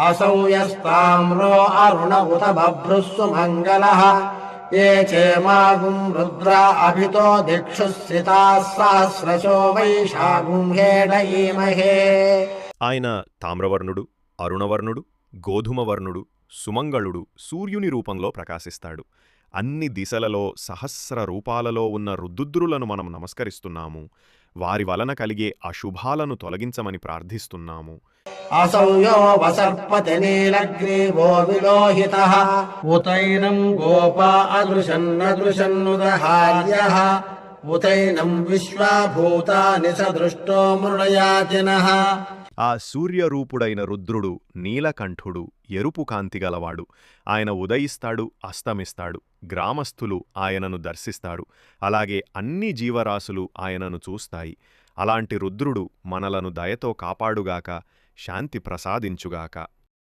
असौ यस्ताम्रो अरुण उत बभ्रुः सुमङ्गलः ये चेमागुम् रुद्रा अभितो दिक्षुः सिताः सहस्रशो वैशागुंहेडयीमहे ఆయన తామ్రవర్ణుడు అరుణవర్ణుడు గోధుమవర్ణుడు సుమంగళుడు సూర్యుని రూపంలో ప్రకాశిస్తాడు అన్ని దిశలలో సహస్ర రూపాలలో ఉన్న రుద్రులను మనం నమస్కరిస్తున్నాము వారి వలన కలిగే అశుభాలను తొలగించమని ప్రార్థిస్తున్నాము असौ यो वसर्पति नीलग्रीवो विलोहितः। उतैनम् गोपा अदृशन्नदृशन्नुदहार्यः ఉతైనం విశ్వాభూతాని సదృష్టో మృణయాచినః ఆ సూర్యరూపుడైన రుద్రుడు నీలకంఠుడు ఎరుపు కాంతి గలవాడు. ఆయన ఉదయిస్తాడు అస్తమిస్తాడు గ్రామస్థులు ఆయనను దర్శిస్తాడు అలాగే అన్ని జీవరాశులు ఆయనను చూస్తాయి. అలాంటి రుద్రుడు మనలను దయతో కాపాడుగాక శాంతి ప్రసాదించుగాక